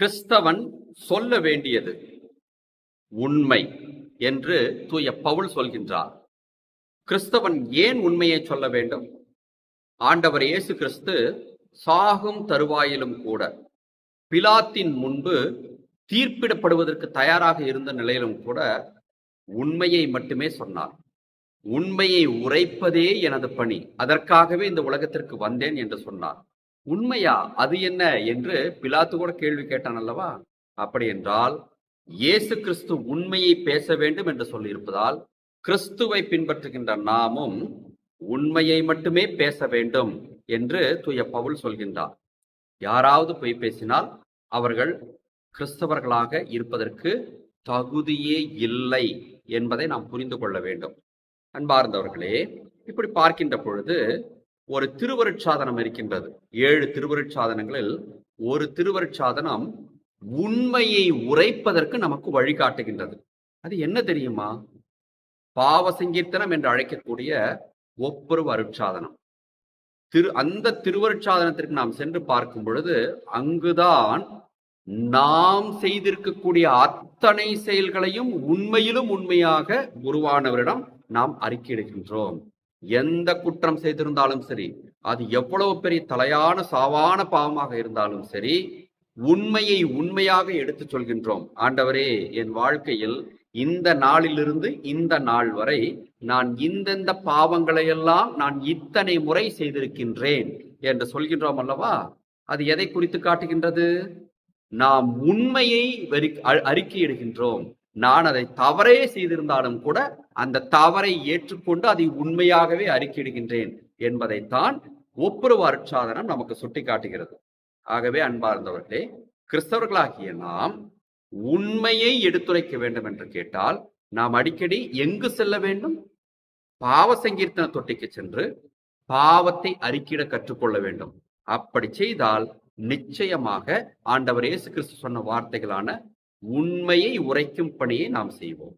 கிறிஸ்தவன் சொல்ல வேண்டியது உண்மை என்று தூய பவுல் சொல்கின்றார். கிறிஸ்தவன் ஏன் உண்மையை சொல்ல வேண்டும்? ஆண்டவர் இயேசு கிறிஸ்து சாகும் தருவாயிலும் கூட பிலாத்தின் முன்பு தீர்ப்பிடப்படுவதற்கு தயாராக இருந்த நிலையிலும் கூட உண்மையை மட்டுமே சொன்னார். உண்மையை உரைப்பதே எனது பணி. அதற்காகவே இந்த உலகத்திற்கு வந்தேன் என்று சொன்னார். உண்மையா? அது என்ன? என்று பிலாத்து கூட கேள்வி கேட்டான் அல்லவா? அப்படி என்றால் இயேசு கிறிஸ்து உண்மையை பேச வேண்டும் என்று சொல்லியிருப்பதால் கிறிஸ்துவை பின்பற்றுகின்ற நாமும் உண்மையை மட்டுமே பேச வேண்டும் என்று தூய பவுல் சொல்கின்றார். யாராவது பொய் பேசினால் அவர்கள் கிறிஸ்தவர்களாக இருப்பதற்கு தகுதியே இல்லை என்பதை நாம் புரிந்து கொள்ள வேண்டும். அன்பார்ந்தவர்களே இப்படி பார்க்கின்ற பொழுது ஒரு திருவருட்சாதனம் இருக்கின்றது. ஏழு திருவருட்சாதனங்களில் ஒரு திருவருட்சாதனம் உண்மையை உரைப்பதற்கு நமக்கு வழிகாட்டுகின்றது. அது என்ன தெரியுமா? பாவ சங்கீர்த்தனம் என்று அழைக்கக்கூடிய ஒப்புரவு அருட்சாதனம் திரு அந்த திருவருட்சாதனத்திற்கு நாம் சென்று பார்க்கும் பொழுது அங்குதான் நாம் செய்திருக்கக்கூடிய அத்தனை செயல்களையும் உண்மையிலும் உண்மையாக உருவானவரிடம் நாம் அறிக்கையிடுகின்றோம். எந்த குற்றம் செய்திருந்தாலும் சரி அது எவ்வளவு பெரிய தலையான சாவான பாவமாக இருந்தாலும் சரி உண்மையை உண்மையாக எடுத்துச் சொல்கின்றோம். ஆண்டவரே என் வாழ்க்கையில் இந்த நாளிலிருந்து இந்த நாள் வரை நான் இந்தெந்த பாவங்களை எல்லாம் நான் இத்தனை முறை செய்திருக்கின்றேன் என்று சொல்கின்றோம் அல்லவா? அது எதை குறித்து காட்டுகின்றது? நாம் உண்மையை அ- அறிக்கையிடுகின்றோம். நான் அதை தவறே செய்திருந்தாலும் கூட அந்த தவறை ஏற்றுக்கொண்டு அதை உண்மையாகவே அறிக்கையிடுகின்றேன் என்பதைத்தான் ஒப்புரவு அருட்சாதனம் நமக்கு சுட்டி காட்டுகிறது ஆகவே அன்பார்ந்தவர்களே கிறிஸ்தவர்களாகிய நாம் உண்மையை எடுத்துரைக்க வேண்டும் என்று கேட்டால் நாம் அடிக்கடி எங்கு செல்ல வேண்டும்? பாவ சங்கீர்த்தன தொட்டிக்கு சென்று பாவத்தை அறிக்கையிட கற்றுக்கொள்ள வேண்டும். அப்படி செய்தால் நிச்சயமாக ஆண்டவர் இயேசு கிறிஸ்து சொன்ன வார்த்தைகளான உண்மையை உரைக்கும் பணியை நாம் செய்வோம்.